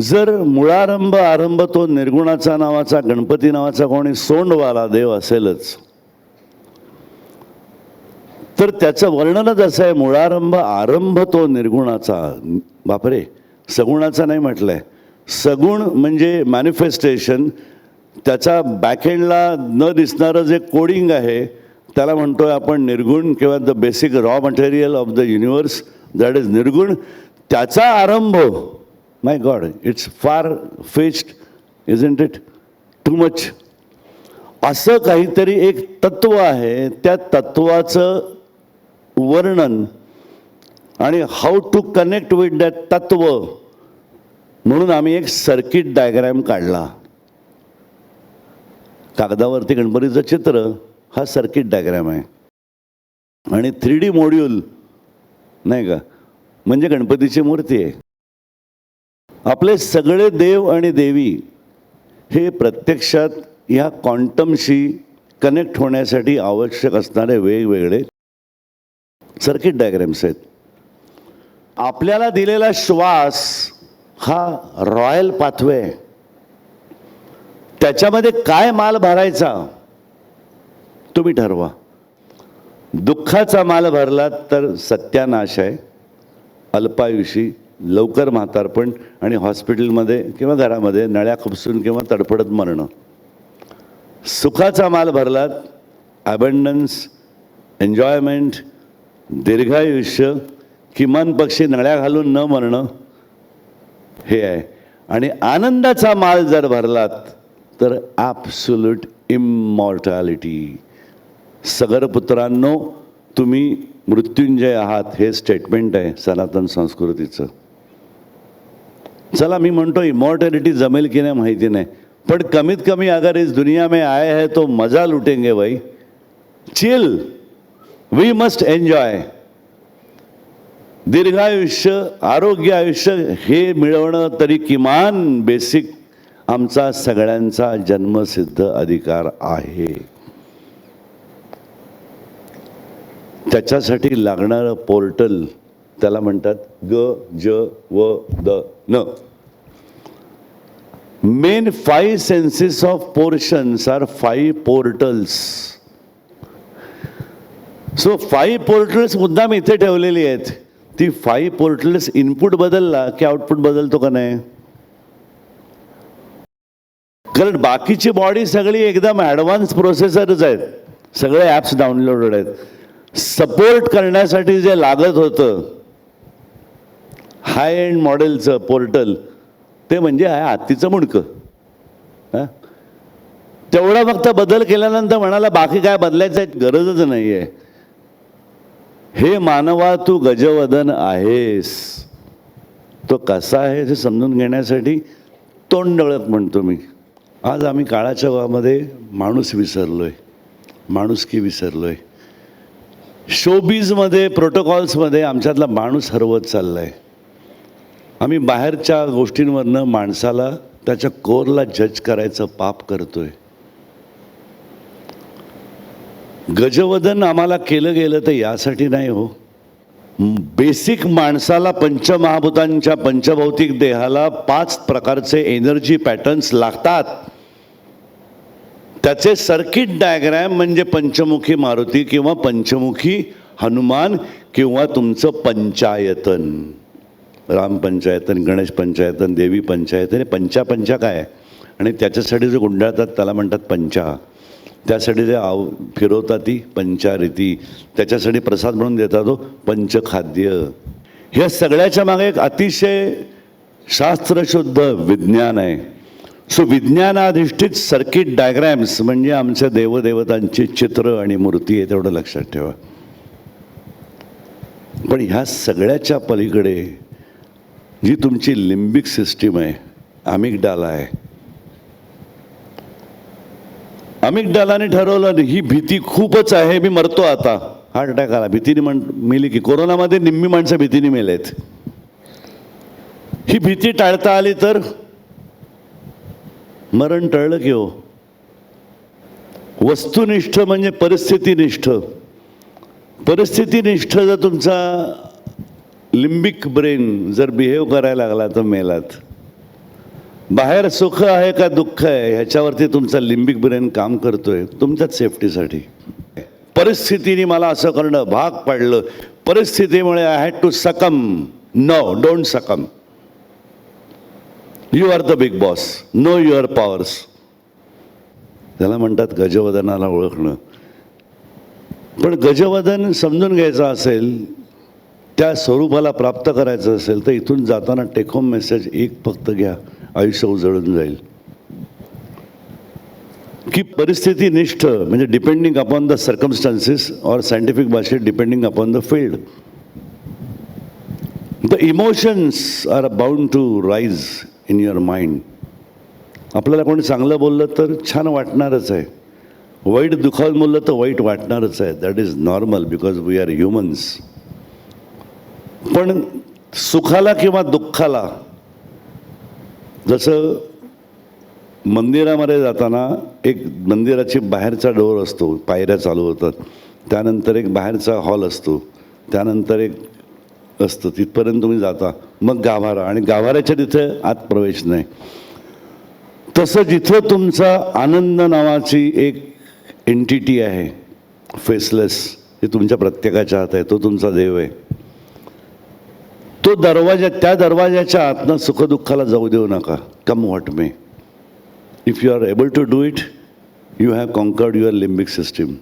जर मुळारंभ आरंभ तो निर्गुणाचा नावाचा गणपती नावाचा कोणी सोंडवाला देव असेलच. तर त्याचं वर्णनच असं आहे मुळारंभ आरंभ तो निर्गुणाचा. बापरे सगुणाचा नाही म्हटलंय. सगुण म्हणजे मॅनिफेस्टेशन त्याचा बॅकएंडला न दिसणारं जे कोडिंग आहे त्याला म्हणतोय आपण निर्गुण किंवा the basic raw material of the universe that is निर्गुण. त्याचा आरंभ my god it's far fast is into it too much असं काहीतरी एक तत्व आहे त्या तत्वाचं वर्णन आणि how to connect with that तत्व म्हणून आम्ही एक सर्किट डायग्रॅम काढला. कागदावरती गणपतीचं चित्र हा सर्किट डायग्रॅम आहे. आणि थ्री डी मॉड्यूल नाही का? म्हणजे गणपतीची मूर्ती आहे. आपले सगळे देव आणि देवी हे प्रत्यक्षात ह्या क्वांटमशी कनेक्ट होण्यासाठी आवश्यक असणारे वेगवेगळे सर्किट डायग्रॅम्स आहेत. आपल्याला दिलेला श्वास हा रॉयल पाथवे आहे. त्याच्यामध्ये काय माल भरायचा? तुम्ही ठरवा. दुःखाचा माल भरला तर सत्यानाश आहे. अल्पायुषी लवकर म्हातारपण आणि हॉस्पिटलमध्ये किंवा घरामध्ये नळ्या खुपसून किंवा तडफडत मरणं. सुखाचा माल भरलात ॲबंडन्स एन्जॉयमेंट दीर्घायुष्य किमान पक्षी नळ्या घालून न मरणं हे आहे. आणि आनंदाचा माल जर भरलात तर ॲब्सोल्यूट इमॉर्टॅलिटी सगरपुत्रांनो तुम्ही मृत्युंजय आहात हे स्टेटमेंट आहे सनातन संस्कृतीचं. चला मी म्हणतो इमॉर्टॅलिटी जमेल की नाही माहिती नाही. पण कमीत कमी अगर इस दुनिया में आए है तो मजा लुटेंगे भाई. चिल वी मस्ट एन्जॉय दीर्घायुष्य आरोग्य आयुष्य हे मिळवणं तरी किमान बेसिक आमचा सगळ्यांचा जन्मसिद्ध अधिकार आहे. त्याच्यासाठी लागणारं पोर्टल त्याला म्हणतात ग ज व द न. Main five senses of portions are five portals so five portals मुद्दाम इथे ठेवलेली आहेत. ती फाईव्ह पोर्टल्स इनपुट बदलला की आउटपुट बदलतो का नाही? कारण बाकीची बॉडी सगळी एकदम ॲडव्हान्स प्रोसेसरच आहेत. सगळे ॲप्स डाउनलोडेड आहेत. सपोर्ट करण्यासाठी जे लागत होतं हाय एंड मॉडेलचं पोर्टल ते म्हणजे आहे हत्तीचं मुंडकं. हां? तेवढा फक्त बदल केल्यानंतर म्हणाला बाकी काय बदलायचं गरजच नाही आहे हे मानवा तू गजवदन आहेस. तो कसा आहे हे समजून घेण्यासाठी तोंडळत म्हणतो मी. आज आम्ही काळाच्या वामध्ये माणूस विसरलोय. माणुसकी विसरलोय. शोबीजमध्ये प्रोटोकॉल्समध्ये आमच्यातला माणूस हरवत चालला आहे आम्ही बाहेरच्या गोष्टींवरनं माणसाला त्याच्या कोरला जज करायचं पाप करतोय. गजवदन आम्हाला केलं गेलं तर यासाठी नाही हो. बेसिक माणसाला पंचमहाभूतांच्या पंचभौतिक देहाला पाच प्रकारचे एनर्जी पॅटर्न्स लागतात. त्याचे सर्किट डायग्रॅम म्हणजे पंचमुखी मारुती किंवा पंचमुखी हनुमान किंवा तुमचं पंचायतन. रामपंचायतन गणेश पंचायतन देवी पंचायतन हे पंचा पंचा काय? आहे आणि त्याच्यासाठी जे गुंडाळतात त्याला म्हणतात पंचा. त्यासाठी जे आव फिरवतात ती पंचारीती त्याच्यासाठी प्रसाद म्हणून देतात तो पंचखाद्य. ह्या सगळ्याच्या मागे एक अतिशय शास्त्रशुद्ध विज्ञान आहे. सो विज्ञानाधिष्ठित सर्किट डायग्रॅम्स म्हणजे आमच्या देवदेवतांची चित्र आणि मूर्ती आहे तेवढं लक्षात ठेवा. पण ह्या सगळ्याच्या पलीकडे जी तुमची लिंबिक सिस्टीम आहे अमिकडाला आहे. अमिकडालाने ठरवलं ही भीती खूपच आहे मी मरतो आता. हार्ट अटॅक आला. भीतीने म्हण मेली की कोरोनामध्ये निम्मी माणसं भीतीने मेलेत. ही भीती टाळता आली तर मरण टळलं की हो. वस्तुनिष्ठ म्हणजे परिस्थितीनिष्ठ. परिस्थितीनिष्ठ जर तुमचा लिंबिक ब्रेन जर बिहेव करायला लागला तर मेलात. बाहेर सुख आहे का दुःख आहे ह्याच्यावरती तुमचा लिंबिक ब्रेन काम करतोय तुमच्याच सेफ्टीसाठी. परिस्थितीने मला असं करणं भाग पाडलं. परिस्थितीमुळे I had to succumb no don't succumb you are the big boss no your powers त्याला म्हणतात गजवदनाला ओळखणं. पण गजवदन समजून घ्यायचं असेल त्या स्वरूपाला प्राप्त करायचं असेल तर इथून जाताना टेक होम मेसेज एक फक्त घ्या आयुष्य उजळून जाईल. की परिस्थिती निष्ठ म्हणजे डिपेंडिंग अपॉन द सर्कमस्टान्सेस और सायंटिफिक भाषेत depending upon the field the emotions are bound to rise in your mind आपल्याला कोणी चांगलं बोललं तर छान वाटणारच आहे. वाईट दुखावून बोललं तर वाईट वाटणारच आहे. That is normal because we are humans पण सुखाला किंवा दुःखाला जसं मंदिरामध्ये जाताना एक मंदिराची बाहेरचा डोर असतो पायऱ्या चालू होतात त्यानंतर एक बाहेरचा हॉल असतो त्यानंतर एक असतं तिथपर्यंत तुम्ही जाता मग गाभारा आणि गाभाऱ्याच्या तिथे आत प्रवेश नाही. तसं जिथं तुमचा आनंद नावाची एक एंटिटी आहे फेसलेस हे तुमच्या प्रत्येकाच्या हात आहे तो तुमचा देव आहे. तो दरवाजा त्या दरवाजाच्या आतनं सुखदुःखाला जाऊ देऊ नका come what may if you are able to do it you have conquered your limbic system